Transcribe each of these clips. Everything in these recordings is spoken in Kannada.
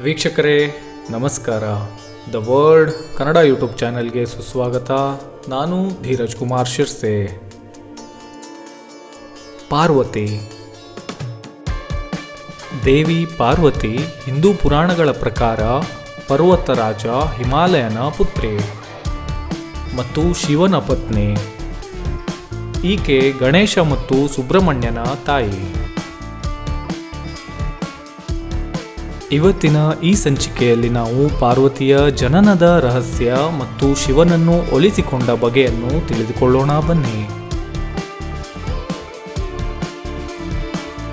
ವೀಕ್ಷಕರೇ, ನಮಸ್ಕಾರ. ದ ವರ್ಲ್ಡ್ ಕನ್ನಡ ಯೂಟ್ಯೂಬ್ ಚಾನೆಲ್ಗೆ ಸುಸ್ವಾಗತ. ನಾನು ಧೀರಜ್ ಕುಮಾರ್ ಶಿರ್ಸೆ. ಪಾರ್ವತಿ. ದೇವಿ ಪಾರ್ವತಿ, ಹಿಂದೂ ಪುರಾಣಗಳ ಪ್ರಕಾರ ಪರ್ವತರಾಜ ಹಿಮಾಲಯನ ಪುತ್ರಿ ಮತ್ತು ಶಿವನ ಪತ್ನಿ. ಈಕೆ ಗಣೇಶ ಮತ್ತು ಸುಬ್ರಹ್ಮಣ್ಯನ ತಾಯಿ. ಇವತ್ತಿನ ಈ ಸಂಚಿಕೆಯಲ್ಲಿ ನಾವು ಪಾರ್ವತಿಯ ಜನನದ ರಹಸ್ಯ ಮತ್ತು ಶಿವನನ್ನು ಒಲಿಸಿಕೊಂಡ ಬಗೆಯನ್ನು ತಿಳಿದುಕೊಳ್ಳೋಣ ಬನ್ನಿ.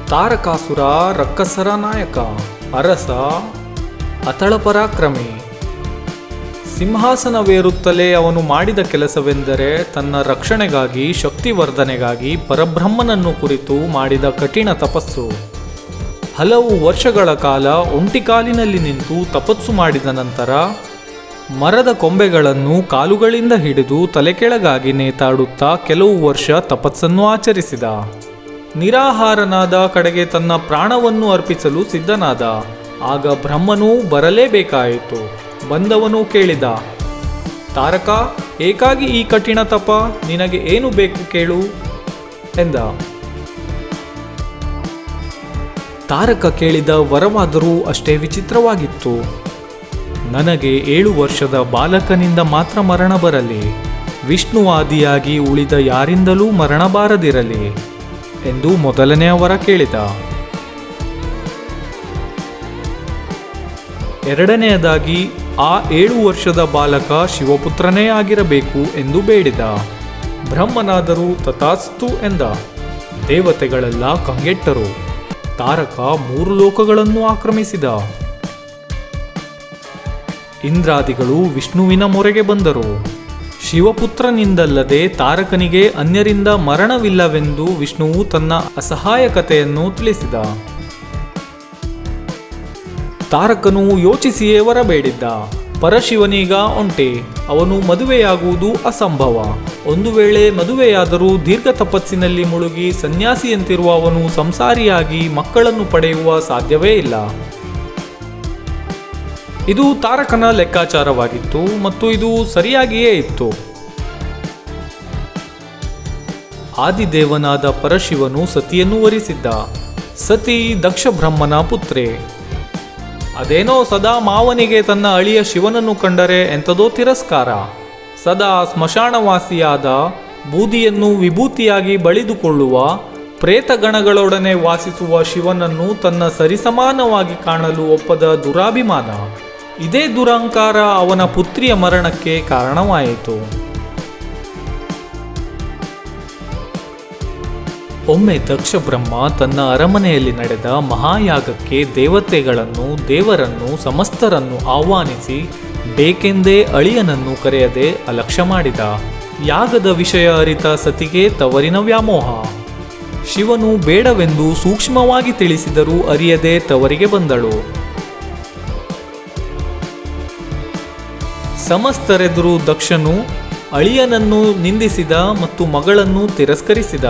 ತಾರಕಾಸುರ ರಕ್ಕಸರ ನಾಯಕ, ಅರಸ ಅತಳ ಪರಾಕ್ರಮಿ ಸಿಂಹಾಸನವೇರುತ್ತಲೇ ಅವನು ಮಾಡಿದ ಕೆಲಸವೆಂದರೆ ತನ್ನ ರಕ್ಷಣೆಗಾಗಿ, ಶಕ್ತಿವರ್ಧನೆಗಾಗಿ ಪರಬ್ರಹ್ಮನನ್ನು ಕುರಿತು ಮಾಡಿದ ಕಠಿಣ ತಪಸ್ಸು. ಹಲವು ವರ್ಷಗಳ ಕಾಲ ಒಂಟಿಕಾಲಿನಲ್ಲಿ ನಿಂತು ತಪಸ್ಸು ಮಾಡಿದ ನಂತರ ಮರದ ಕೊಂಬೆಗಳನ್ನು ಕಾಲುಗಳಿಂದ ಹಿಡಿದು ತಲೆಕೆಳಗಾಗಿ ನೇತಾಡುತ್ತಾ ಕೆಲವು ವರ್ಷ ತಪಸ್ಸನ್ನು ಆಚರಿಸಿದ. ನಿರಾಹಾರನಾದ ಕಡೆಗೆ ತನ್ನ ಪ್ರಾಣವನ್ನು ಅರ್ಪಿಸಲು ಸಿದ್ಧನಾದ. ಆಗ ಬ್ರಹ್ಮನು ಬರಲೇಬೇಕಾಯಿತು. ಬಂದವನು ಕೇಳಿದ, ತಾರಕ, ಏಕಾಗಿ ಈ ಕಠಿಣ ತಪ, ನಿನಗೆ ಏನು ಬೇಕು ಕೇಳು? ಎಂದ. ತಾರಕ ಕೇಳಿದ ವರವಾದರೂ ಅಷ್ಟೇ ವಿಚಿತ್ರವಾಗಿತ್ತು. ನನಗೆ ಏಳು ವರ್ಷದ ಬಾಲಕನಿಂದ ಮಾತ್ರ ಮರಣ ಬರಲಿ, ವಿಷ್ಣುವಾದಿಯಾಗಿ ಉಳಿದ ಯಾರಿಂದಲೂ ಮರಣ ಬಾರದಿರಲಿ ಎಂದು ಮೊದಲನೆಯ ವರ ಕೇಳಿದ. ಎರಡನೆಯದಾಗಿ, ಆ ಏಳು ವರ್ಷದ ಬಾಲಕ ಶಿವಪುತ್ರನೇ ಆಗಿರಬೇಕು ಎಂದು ಬೇಡಿದ. ಬ್ರಹ್ಮನಾದರೂ ತಥಾಸ್ತು ಎಂದ. ದೇವತೆಗಳೆಲ್ಲ ಕಂಗೆಟ್ಟರು. ತಾರಕ ಮೂರು ಲೋಕಗಳನ್ನು ಆಕ್ರಮಿಸಿದ. ಇಂದ್ರಾದಿಗಳು ವಿಷ್ಣುವಿನ ಮೊರೆಗೆ ಬಂದರು. ಶಿವಪುತ್ರನಿಂದಲ್ಲದೆ ತಾರಕನಿಗೆ ಅನ್ಯರಿಂದ ಮರಣವಿಲ್ಲವೆಂದು ವಿಷ್ಣುವು ತನ್ನ ಅಸಹಾಯಕತೆಯನ್ನು ತಿಳಿಸಿದ. ತಾರಕನು ಯೋಚಿಸಿಯೇ ಹೊರಬೇಡಿದ್ದ. ಪರಶಿವನೀಗ ಒಂಟೆ, ಅವನು ಮದುವೆಯಾಗುವುದು ಅಸಂಭವ. ಒಂದು ವೇಳೆ ಮದುವೆಯಾದರೂ ದೀರ್ಘ ತಪಸ್ಸಿನಲ್ಲಿ ಮುಳುಗಿ ಸನ್ಯಾಸಿಯಂತಿರುವ ಅವನು ಸಂಸಾರಿಯಾಗಿ ಮಕ್ಕಳನ್ನು ಪಡೆಯುವ ಸಾಧ್ಯವೇ ಇಲ್ಲ. ಇದು ತಾರಕನ ಲೆಕ್ಕಾಚಾರವಾಗಿತ್ತು ಮತ್ತು ಇದು ಸರಿಯಾಗಿಯೇ ಇತ್ತು. ಆದಿದೇವನಾದ ಪರಶಿವನು ಸತಿಯನ್ನು ವರಿಸಿದ್ದ. ಸತಿ ದಕ್ಷ ಬ್ರಹ್ಮನ ಪುತ್ರೆ. ಅದೇನೋ ಸದಾ ಮಾವನಿಗೆ ತನ್ನ ಅಳಿಯ ಶಿವನನ್ನು ಕಂಡರೆ ಎಂಥದೋ ತಿರಸ್ಕಾರ. ಸದಾ ಸ್ಮಶಾನವಾಸಿಯಾದ ಬೂದಿಯನ್ನು ವಿಭೂತಿಯಾಗಿ ಬಳಿದುಕೊಳ್ಳುವ ಪ್ರೇತಗಣಗಳೊಡನೆ ವಾಸಿಸುವ ಶಿವನನ್ನು ತನ್ನ ಸರಿಸಮಾನವಾಗಿ ಕಾಣಲು ಒಪ್ಪದ ದುರಾಭಿಮಾನ. ಇದೇ ದುರಹಂಕಾರ ಅವನ ಪುತ್ರಿಯ ಮರಣಕ್ಕೆ ಕಾರಣವಾಯಿತು. ಒಮ್ಮೆ ದಕ್ಷ ಬ್ರಹ್ಮ ತನ್ನ ಅರಮನೆಯಲ್ಲಿ ನಡೆದ ಮಹಾಯಾಗಕ್ಕೆ ದೇವತೆಗಳನ್ನು, ದೇವರನ್ನು, ಸಮಸ್ತರನ್ನು ಆಹ್ವಾನಿಸಿ ಬೇಕೆಂದೇ ಅಳಿಯನನ್ನು ಕರೆಯದೆ ಅಲಕ್ಷ್ಯ ಮಾಡಿದ. ಯಾಗದ ವಿಷಯ ಅರಿತ ಸತಿಗೆ ತವರಿನ ವ್ಯಾಮೋಹ. ಶಿವನು ಬೇಡವೆಂದು ಸೂಕ್ಷ್ಮವಾಗಿ ತಿಳಿಸಿದರೂ ಅರಿಯದೆ ತವರಿಗೆ ಬಂದಳು. ಸಮಸ್ತರೆದುರು ದಕ್ಷನು ಅಳಿಯನನ್ನು ನಿಂದಿಸಿದ ಮತ್ತು ಮಗಳನ್ನು ತಿರಸ್ಕರಿಸಿದ.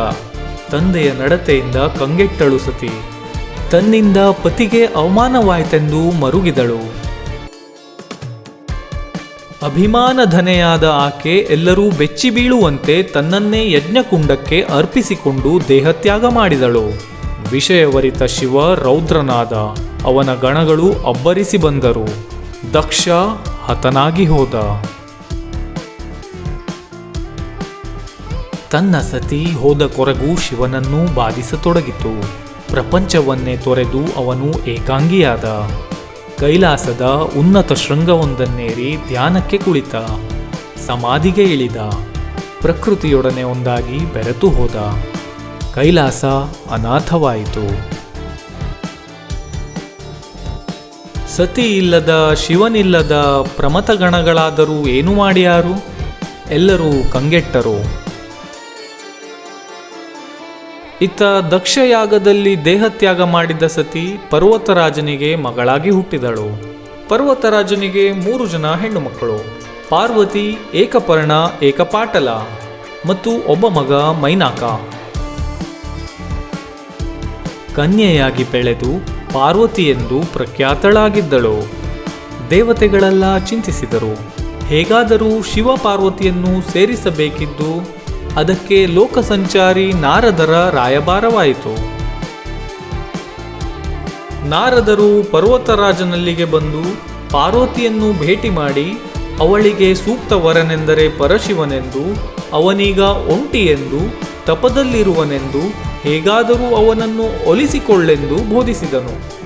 ತಂದೆಯ ನಡತೆಯಿಂದ ಕಂಗೆಟ್ಟಳು ಸತಿ. ತನ್ನಿಂದ ಪತಿಗೆ ಅವಮಾನವಾಯಿತೆಂದು ಮರುಗಿದಳು. ಅಭಿಮಾನಧನೆಯಾದ ಆಕೆ ಎಲ್ಲರೂ ಬೆಚ್ಚಿ ಬೀಳುವಂತೆ ತನ್ನನ್ನೇ ಯಜ್ಞಕುಂಡಕ್ಕೆ ಅರ್ಪಿಸಿಕೊಂಡು ದೇಹತ್ಯಾಗ ಮಾಡಿದಳು. ವಿಷಯವರಿತ ಶಿವ ರೌದ್ರನಾದ, ಅವನ ಗಣಗಳು ಅಬ್ಬರಿಸಿ ಬಂದರು. ದಕ್ಷ ಹತನಾಗಿ ಹೋದ. ತನ್ನ ಸತಿ ಹೋದ ಕೊರಗು ಶಿವನನ್ನು ಬಾಧಿಸತೊಡಗಿತು. ಪ್ರಪಂಚವನ್ನೇ ತೊರೆದು ಅವನು ಏಕಾಂಗಿಯಾದ. ಕೈಲಾಸದ ಉನ್ನತ ಶೃಂಗವೊಂದನ್ನೇರಿ ಧ್ಯಾನಕ್ಕೆ ಕುಳಿತ. ಸಮಾಧಿಗೆ ಇಳಿದ. ಪ್ರಕೃತಿಯೊಡನೆ ಒಂದಾಗಿ ಬೆರೆತು ಹೋದ. ಕೈಲಾಸ ಅನಾಥವಾಯಿತು. ಸತಿ ಇಲ್ಲದ ಶಿವನಿಲ್ಲದ ಪ್ರಮತಗಣಗಳಾದರೂ ಏನು ಮಾಡ್ಯಾರು? ಎಲ್ಲರೂ ಕಂಗೆಟ್ಟರು. ಇತ್ತ ದಕ್ಷಯಾಗದಲ್ಲಿ ದೇಹತ್ಯಾಗ ಮಾಡಿದ ಸತಿ ಪರ್ವತರಾಜನಿಗೆ ಮಗಳಾಗಿ ಹುಟ್ಟಿದಳು. ಪರ್ವತರಾಜನಿಗೆ ಮೂರು ಜನ ಹೆಣ್ಣು ಮಕ್ಕಳು, ಪಾರ್ವತಿ, ಏಕಪರ್ಣ, ಏಕಪಾಟಲ ಮತ್ತು ಒಬ್ಬ ಮಗ ಮೈನಾಕ. ಕನ್ಯೆಯಾಗಿ ಬೆಳೆದು ಪಾರ್ವತಿ ಎಂದು ಪ್ರಖ್ಯಾತಳಾಗಿದ್ದಳು. ದೇವತೆಗಳೆಲ್ಲ ಚಿಂತಿಸಿದರು. ಹೇಗಾದರೂ ಶಿವ ಪಾರ್ವತಿಯನ್ನು ಸೇರಿಸಬೇಕಿದ್ದು ಅದಕ್ಕೆ ಲೋಕಸಂಚಾರಿ ನಾರದರ ರಾಯಭಾರವಾಯಿತು. ನಾರದರು ಪರ್ವತರಾಜನಲ್ಲಿಗೆ ಬಂದು ಪಾರ್ವತಿಯನ್ನು ಭೇಟಿ ಮಾಡಿ ಅವಳಿಗೆ ಸೂಕ್ತ ವರನೆಂದರೆ ಪರಶಿವನೆಂದು, ಅವನೀಗ ಒಂಟಿಯೆಂದು, ತಪದಲ್ಲಿರುವನೆಂದು, ಹೇಗಾದರೂ ಅವನನ್ನು ಒಲಿಸಿಕೊಳ್ಳೆಂದು ಬೋಧಿಸಿದನು.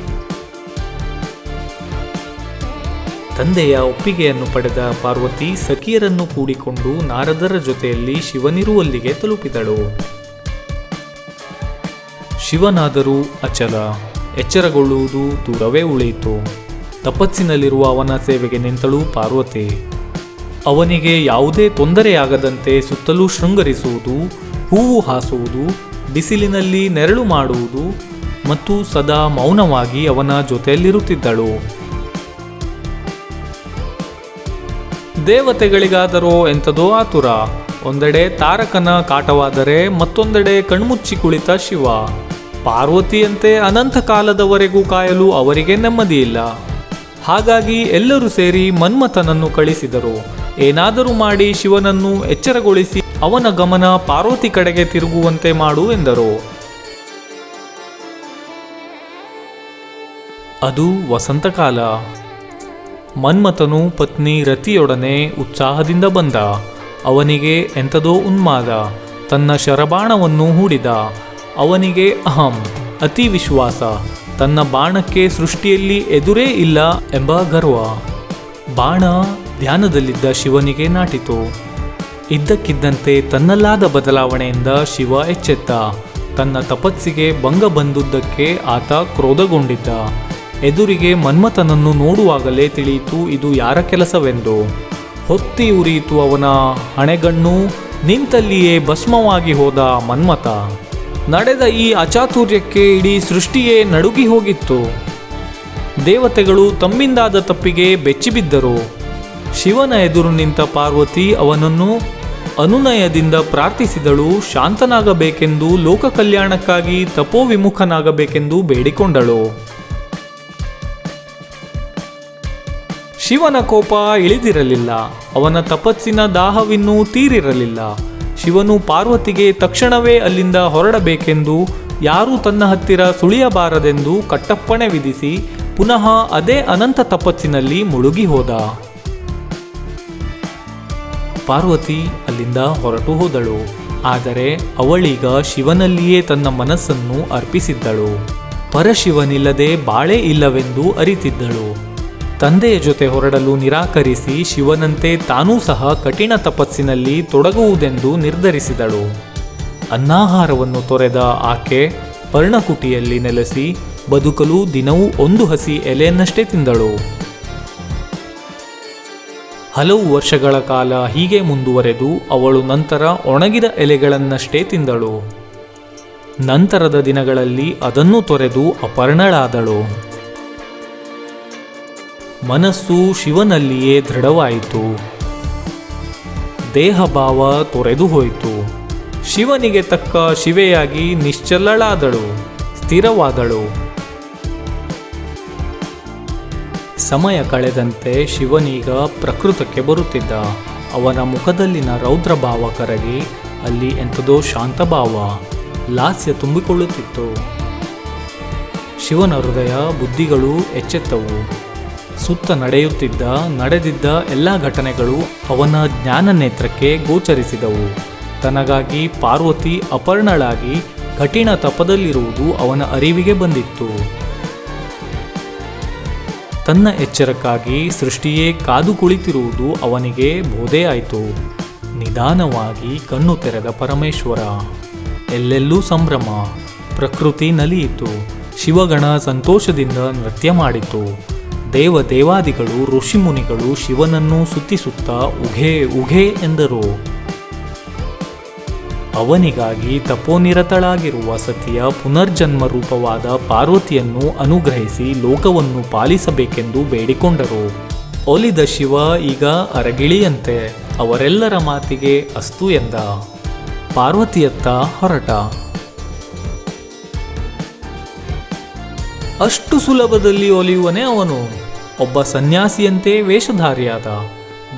ತಂದೆಯ ಒಪ್ಪಿಗೆಯನ್ನು ಪಡೆದ ಪಾರ್ವತಿ ಸಖಿಯರನ್ನು ಕೂಡಿಕೊಂಡು ನಾರದರ ಜೊತೆಯಲ್ಲಿ ಶಿವನಿರುವಲ್ಲಿಗೆ ತಲುಪಿದಳು. ಶಿವನಾದರೂ ಅಚಲ, ಎಚ್ಚರಗೊಳ್ಳುವುದು ದೂರವೇ ಉಳಿಯಿತು. ತಪಸ್ಸಿನಲ್ಲಿರುವ ಅವನ ಸೇವೆಗೆ ನಿಂತಳು ಪಾರ್ವತಿ. ಅವನಿಗೆ ಯಾವುದೇ ತೊಂದರೆಯಾಗದಂತೆ ಸುತ್ತಲೂ ಶೃಂಗರಿಸುವುದು, ಹೂವು ಹಾಸುವುದು, ಬಿಸಿಲಿನಲ್ಲಿ ನೆರಳು ಮಾಡುವುದು ಮತ್ತು ಸದಾ ಮೌನವಾಗಿ ಅವನ ಜೊತೆಯಲ್ಲಿರುತ್ತಿದ್ದಳು. ದೇವತೆಗಳಿಗಾದರೋ ಎಂಥದೋ ಆತುರ. ಒಂದೆಡೆ ತಾರಕನ ಕಾಟವಾದರೆ ಮತ್ತೊಂದೆಡೆ ಕಣ್ಮುಚ್ಚಿ ಕುಳಿತ ಶಿವ. ಪಾರ್ವತಿಯಂತೆ ಅನಂತ ಕಾಲದವರೆಗೂ ಕಾಯಲು ಅವರಿಗೆ ನೆಮ್ಮದಿಯಿಲ್ಲ ಹಾಗಾಗಿ ಎಲ್ಲರೂ ಸೇರಿ ಮನ್ಮಥನನ್ನು ಕಳಿಸಿದರು. ಏನಾದರೂ ಮಾಡಿ ಶಿವನನ್ನು ಎಚ್ಚರಗೊಳಿಸಿ ಅವನ ಗಮನ ಪಾರ್ವತಿ ಕಡೆಗೆ ತಿರುಗುವಂತೆ ಮಾಡು ಎಂದರು. ಅದು ವಸಂತಕಾಲ. ಮನ್ಮಥನು ಪತ್ನಿ ರತಿಯೊಡನೆ ಉತ್ಸಾಹದಿಂದ ಬಂದ. ಅವನಿಗೆ ಎಂಥದೋ ಉನ್ಮಾದ. ತನ್ನ ಶರಬಾಣವನ್ನು ಹೂಡಿದ. ಅವನಿಗೆ ಅಹಂ, ಅತಿ ವಿಶ್ವಾಸ. ತನ್ನ ಬಾಣಕ್ಕೆ ಸೃಷ್ಟಿಯಲ್ಲಿ ಎದುರೇ ಇಲ್ಲ ಎಂಬ ಗರ್ವ. ಬಾಣ ಧ್ಯಾನದಲ್ಲಿದ್ದ ಶಿವನಿಗೆ ನಾಟಿತು. ಇದ್ದಕ್ಕಿದ್ದಂತೆ ತನ್ನಲ್ಲಾದ ಬದಲಾವಣೆಯಿಂದ ಶಿವ ಎಚ್ಚೆತ್ತ. ತನ್ನ ತಪಸ್ಸಿಗೆ ಭಂಗ ಬಂದುದಕ್ಕೆ ಆತ ಕ್ರೋಧಗೊಂಡಿದ್ದ. ಎದುರಿಗೆ ಮನ್ಮಥನನ್ನು ನೋಡುವಾಗಲೇ ತಿಳಿಯಿತು, ಇದು ಯಾರ ಕೆಲಸವೆಂದು? ಹೊತ್ತಿ ಉರಿಯಿತು ಅವನ ಹಣೆಗಣ್ಣು, ನಿಂತಲ್ಲಿಯೇ ಭಸ್ಮವಾಗಿ ಹೋದ ಮನ್ಮಥ. ನಡೆದ ಈ ಅಚಾತುರ್ಯಕ್ಕೆ ಇಡೀ ಸೃಷ್ಟಿಯೇ ನಡುಗಿ ಹೋಗಿತ್ತು. ದೇವತೆಗಳು ತಮ್ಮಿಂದಾದ ತಪ್ಪಿಗೆ ಬೆಚ್ಚಿಬಿದ್ದರು. ಶಿವನ ಎದುರು ನಿಂತ ಪಾರ್ವತಿ ಅವನನ್ನು ಅನುನಯದಿಂದ ಪ್ರಾರ್ಥಿಸಿದಳು, ಶಾಂತನಾಗಬೇಕೆಂದು ಲೋಕ ಕಲ್ಯಾಣಕ್ಕಾಗಿ ತಪೋವಿಮುಖನಾಗಬೇಕೆಂದು ಬೇಡಿಕೊಂಡಳು. ಶಿವನ ಕೋಪ ಇಳಿದಿರಲಿಲ್ಲ. ಅವನ ತಪಸ್ಸಿನ ದಾಹವಿನ್ನೂ ತೀರಿರಲಿಲ್ಲ. ಶಿವನು ಪಾರ್ವತಿಗೆ ತಕ್ಷಣವೇ ಅಲ್ಲಿಂದ ಹೊರಡಬೇಕೆಂದು, ಯಾರೂ ತನ್ನ ಹತ್ತಿರ ಸುಳಿಯಬಾರದೆಂದು ಕಟ್ಟಪ್ಪಣೆ ವಿಧಿಸಿ, ಪುನಃ ಅದೇ ಅನಂತ ತಪಸ್ಸಿನಲ್ಲಿ ಮುಳುಗಿ ಹೋದ. ಪಾರ್ವತಿ ಅಲ್ಲಿಂದ ಹೊರಟು ಹೋದಳು. ಆದರೆ ಅವಳೀಗ ಶಿವನಲ್ಲಿಯೇ ತನ್ನ ಮನಸ್ಸನ್ನು ಅರ್ಪಿಸಿದ್ದಳು. ಪರಶಿವನಿಲ್ಲದೆ ಬಾಳೆ ಇಲ್ಲವೆಂದು ಅರಿತಿದ್ದಳು. ತಂದೆಯ ಜೊತೆ ಹೊರಡಲು ನಿರಾಕರಿಸಿ ಶಿವನಂತೆ ತಾನೂ ಸಹ ಕಠಿಣ ತಪಸ್ಸಿನಲ್ಲಿ ತೊಡಗುವುದೆಂದು ನಿರ್ಧರಿಸಿದಳು. ಅನ್ನಾಹಾರವನ್ನು ತೊರೆದ ಆಕೆ ಪರ್ಣಕುಟಿಯಲ್ಲಿ ನೆಲೆಸಿ ಬದುಕಲು ದಿನವೂ ಒಂದು ಹಸಿ ಎಲೆಯನ್ನಷ್ಟೇ ತಿಂದಳು. ಹಲವು ವರ್ಷಗಳ ಕಾಲ ಹೀಗೆ ಮುಂದುವರೆದು ಅವಳು ನಂತರ ಒಣಗಿದ ಎಲೆಗಳನ್ನಷ್ಟೇ ತಿಂದಳು. ನಂತರದ ದಿನಗಳಲ್ಲಿ ಅದನ್ನು ತೊರೆದು ಅಪರ್ಣಳಾದಳು. ಮನಸ್ಸು ಶಿವನಲ್ಲಿಯೇ ದೃಢವಾಯಿತು. ದೇಹಭಾವ ತೊರೆದು ಹೋಯಿತು. ಶಿವನಿಗೆ ತಕ್ಕ ಶಿವೆಯಾಗಿ ನಿಶ್ಚಲಳಾದಳು, ಸ್ಥಿರವಾದಳು. ಸಮಯ ಕಳೆದಂತೆ ಶಿವನೀಗ ಪ್ರಕೃತಕ್ಕೆ ಬರುತ್ತಿದ್ದ. ಅವನ ಮುಖದಲ್ಲಿನ ರೌದ್ರಭಾವ ಕರಗಿ ಅಲ್ಲಿ ಎಂಥದೋ ಶಾಂತಭಾವ, ಲಾಸ್ಯ ತುಂಬಿಕೊಳ್ಳುತ್ತಿತ್ತು. ಶಿವನ ಹೃದಯ ಬುದ್ಧಿಗಳು ಎಚ್ಚೆತ್ತವು. ಸುತ್ತ ನಡೆಯುತ್ತಿದ್ದ, ನಡೆದಿದ್ದ ಎಲ್ಲ ಘಟನೆಗಳು ಅವನ ಜ್ಞಾನ ನೇತ್ರಕ್ಕೆ ಗೋಚರಿಸಿದವು. ತನಗಾಗಿ ಪಾರ್ವತಿ ಅಪರ್ಣಳಾಗಿ ಕಠಿಣ ತಪದಲ್ಲಿರುವುದು ಅವನ ಅರಿವಿಗೆ ಬಂದಿತ್ತು. ತನ್ನ ಎಚ್ಚರಕ್ಕಾಗಿ ಸೃಷ್ಟಿಯೇ ಕಾದು ಕುಳಿತಿರುವುದು ಅವನಿಗೆ ಬೋಧೆಯಾಯಿತು ನಿಧಾನವಾಗಿ ಕಣ್ಣು ತೆರೆದ ಪರಮೇಶ್ವರ. ಎಲ್ಲೆಲ್ಲೂ ಸಂಭ್ರಮ, ಪ್ರಕೃತಿ ನಲಿಯಿತು. ಶಿವಗಣ ಸಂತೋಷದಿಂದ ನೃತ್ಯ ಮಾಡಿತು. ದೇವ ದೇವಾದಿಗಳು, ಋಷಿಮುನಿಗಳು ಶಿವನನ್ನು ಸುತ್ತಿಸುತ್ತಾ ಉಘೆ ಉಘೆ ಎಂದರು. ಅವನಿಗಾಗಿ ತಪೋನಿರತಳಾಗಿರುವ ಸತಿಯ ಪುನರ್ಜನ್ಮ ರೂಪವಾದ ಪಾರ್ವತಿಯನ್ನು ಅನುಗ್ರಹಿಸಿ ಲೋಕವನ್ನು ಪಾಲಿಸಬೇಕೆಂದು ಬೇಡಿಕೊಂಡರು. ಒಲಿದ ಶಿವ ಈಗ ಅರಗಿಳಿಯಂತೆ, ಅವರೆಲ್ಲರ ಮಾತಿಗೆ ಅಸ್ತು ಎಂದ. ಪಾರ್ವತಿಯತ್ತ ಹೊರಟ. ಅಷ್ಟು ಸುಲಭದಲ್ಲಿ ಒಲಿಯುವನೇ ಅವನು? ಒಬ್ಬ ಸನ್ಯಾಸಿಯಂತೆ ವೇಷಧಾರಿಯಾದ,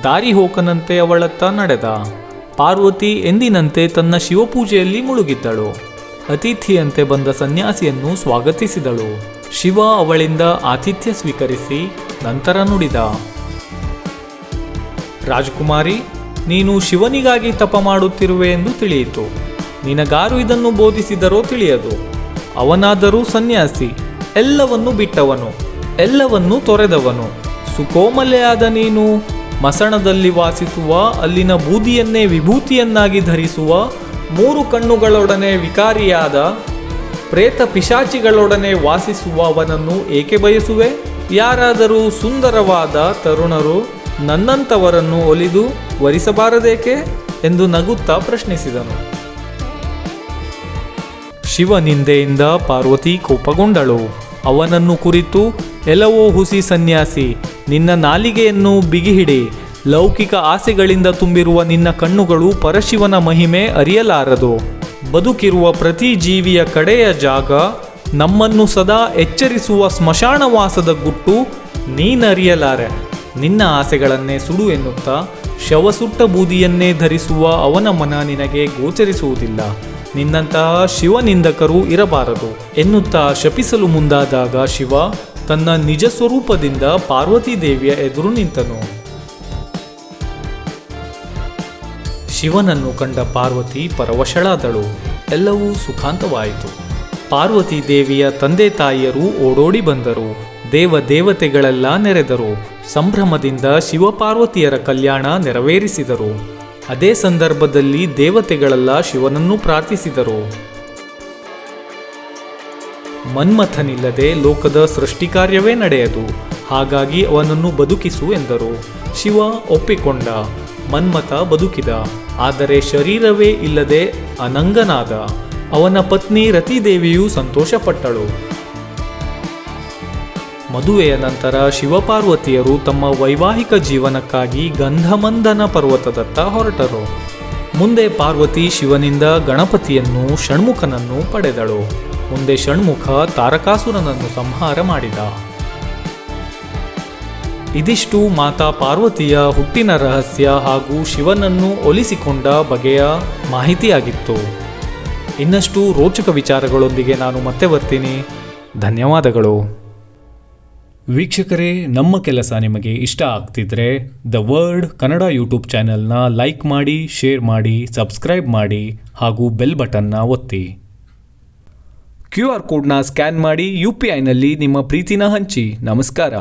ದಾರಿ ಹೋಕನಂತೆ ಅವಳತ್ತ ನಡೆದ, ಪಾರ್ವತಿ ಎಂದಿನಂತೆ ತನ್ನ ಶಿವಪೂಜೆಯಲ್ಲಿ ಮುಳುಗಿದ್ದಳು. ಅತಿಥಿಯಂತೆ ಬಂದ ಸನ್ಯಾಸಿಯನ್ನು ಸ್ವಾಗತಿಸಿದಳು. ಶಿವ ಅವಳಿಂದ ಆತಿಥ್ಯ ಸ್ವೀಕರಿಸಿ ನಂತರ ನುಡಿದ, ರಾಜಕುಮಾರಿ, ನೀನು ಶಿವನಿಗಾಗಿ ತಪ ಮಾಡುತ್ತಿರುವೆ ಎಂದು ತಿಳಿಯಿತು. ನಿನಗಾರು ಇದನ್ನು ಬೋಧಿಸಿದರೋ ತಿಳಿಯದು. ಅವನಾದರೂ ಸನ್ಯಾಸಿ, ಎಲ್ಲವನ್ನೂ ಬಿಟ್ಟವನು. ಎಲ್ಲವನ್ನೂ ತೊರೆದವನು. ಸುಕೋಮಲೆಯಾದ ನೀನು ಮಸಣದಲ್ಲಿ ವಾಸಿಸುವ, ಅಲ್ಲಿನ ಬೂದಿಯನ್ನೇ ವಿಭೂತಿಯನ್ನಾಗಿ ಧರಿಸುವ, ಮೂರು ಕಣ್ಣುಗಳೊಡನೆ ವಿಕಾರಿಯಾದ, ಪ್ರೇತ ಪಿಶಾಚಿಗಳೊಡನೆ ವಾಸಿಸುವ ಅವನನ್ನು ಏಕೆ ಬಯಸುವೆ? ಯಾರಾದರೂ ಸುಂದರವಾದ ತರುಣರು ನನ್ನಂಥವರನ್ನು ಒಲಿದು ವರಿಸಬಾರದೇಕೆ? ಎಂದು ನಗುತ್ತಾ ಪ್ರಶ್ನಿಸಿದನು. ಶಿವನಿಂದೆಯಿಂದ ಪಾರ್ವತಿ ಕೋಪಗೊಂಡಳು. ಅವನನ್ನು ಕುರಿತು ಎಲವೋ ಹುಸಿ ಸನ್ಯಾಸಿ, ನಿನ್ನ ನಾಲಿಗೆಯನ್ನು ಬಿಗಿಹಿಡಿ, ಲೌಕಿಕ ಆಸೆಗಳಿಂದ ತುಂಬಿರುವ ನಿನ್ನ ಕಣ್ಣುಗಳು ಪರಶಿವನ ಮಹಿಮೆ ಅರಿಯಲಾರದು. ಬದುಕಿರುವ ಪ್ರತಿ ಜೀವಿಯ ಕಡೆಯ ಜಾಗ, ನಮ್ಮನ್ನು ಸದಾ ಎಚ್ಚರಿಸುವ ಸ್ಮಶಾನವಾಸದ ಗುಟ್ಟು ನೀನರಿಯಲಾರೆ. ನಿನ್ನ ಆಸೆಗಳನ್ನೇ ಸುಡು ಎನ್ನುತ್ತಾ, ಶವಸುಟ್ಟ ಬೂದಿಯನ್ನೇ ಧರಿಸುವ ಅವನ ಮನ ನಿನಗೆ ಗೋಚರಿಸುವುದಿಲ್ಲ. ನಿನ್ನಂತಹ ಶಿವನಿಂದಕರು ಇರಬಾರದು ಎನ್ನುತ್ತಾ ಶಪಿಸಲು ಮುಂದಾದಾಗ ಶಿವ ತನ್ನ ನಿಜ ಸ್ವರೂಪದಿಂದ ಪಾರ್ವತಿ ದೇವಿಯ ಎದುರು ನಿಂತನು. ಶಿವನನ್ನು ಕಂಡ ಪಾರ್ವತಿ ಪರವಶಳಾದಳು. ಎಲ್ಲವೂ ಸುಖಾಂತವಾಯಿತು. ಪಾರ್ವತಿ ದೇವಿಯ ತಂದೆ ತಾಯಿಯರು ಓಡೋಡಿ ಬಂದರು. ದೇವ ದೇವತೆಗಳೆಲ್ಲ ನೆರೆದರು. ಸಂಭ್ರಮದಿಂದ ಶಿವಪಾರ್ವತಿಯರ ಕಲ್ಯಾಣ ನೆರವೇರಿಸಿದರು. ಅದೇ ಸಂದರ್ಭದಲ್ಲಿ ದೇವತೆಗಳೆಲ್ಲ ಶಿವನನ್ನು ಪ್ರಾರ್ಥಿಸಿದರು. ಮನ್ಮಥನಿಲ್ಲದೆ ಲೋಕದ ಸೃಷ್ಟಿ ಕಾರ್ಯವೇ ನಡೆಯದು. ಹಾಗಾಗಿ ಅವನನ್ನು ಬದುಕಿಸು ಎಂದರು. ಶಿವ ಒಪ್ಪಿಕೊಂಡ. ಮನ್ಮಥ ಬದುಕಿದ. ಆದರೆ ಶರೀರವೇ ಇಲ್ಲದೆ ಅನಂಗನಾದ. ಅವನ ಪತ್ನಿ ರತಿದೇವಿಯು ಸಂತೋಷಪಟ್ಟಳು. ಮದುವೆಯ ನಂತರ ಶಿವಪಾರ್ವತಿಯರು ತಮ್ಮ ವೈವಾಹಿಕ ಜೀವನಕ್ಕಾಗಿ ಗಂಧಮಂದನ ಪರ್ವತದತ್ತ ಹೊರಟರು. ಮುಂದೆ ಪಾರ್ವತಿ ಶಿವನಿಂದ ಗಣಪತಿಯನ್ನು ಷಣ್ಮುಖನನ್ನು ಪಡೆದಳು. ಮುಂದೆ ಷಣ್ಮುಖ ತಾರಕಾಸುರನನ್ನು ಸಂಹಾರ ಮಾಡಿದ. ಇದಿಷ್ಟು ಮಾತಾ ಪಾರ್ವತಿಯ ಹುಟ್ಟಿನ ರಹಸ್ಯ ಹಾಗೂ ಶಿವನನ್ನು ಒಲಿಸಿಕೊಂಡ ಬಗೆಯ ಮಾಹಿತಿಯಾಗಿತ್ತು. ಇನ್ನಷ್ಟು ರೋಚಕ ವಿಚಾರಗಳೊಂದಿಗೆ ನಾನು ಮತ್ತೆ ಬರ್ತೀನಿ. ಧನ್ಯವಾದಗಳು. ವೀಕ್ಷಕರೇ, ನಮ್ಮ ಕೆಲಸ ನಿಮಗೆ ಇಷ್ಟ ಆಗ್ತಿದ್ರೆ ದ ವರ್ಡ್ ಕನ್ನಡ ಯೂಟ್ಯೂಬ್ ಚಾನೆಲ್ನ ಲೈಕ್ ಮಾಡಿ, ಶೇರ್ ಮಾಡಿ, ಸಬ್ಸ್ಕ್ರೈಬ್ ಮಾಡಿ ಹಾಗೂ ಬೆಲ್ ಬಟನ್ನ ಒತ್ತಿ. ಕ್ಯೂ ಆರ್ ಕೋಡ್ನ ಸ್ಕ್ಯಾನ್ ಮಾಡಿ ಯು ಪಿ ಐನಲ್ಲಿ ನಿಮ್ಮ ಪ್ರೀತಿನ ಹಂಚಿ. ನಮಸ್ಕಾರ.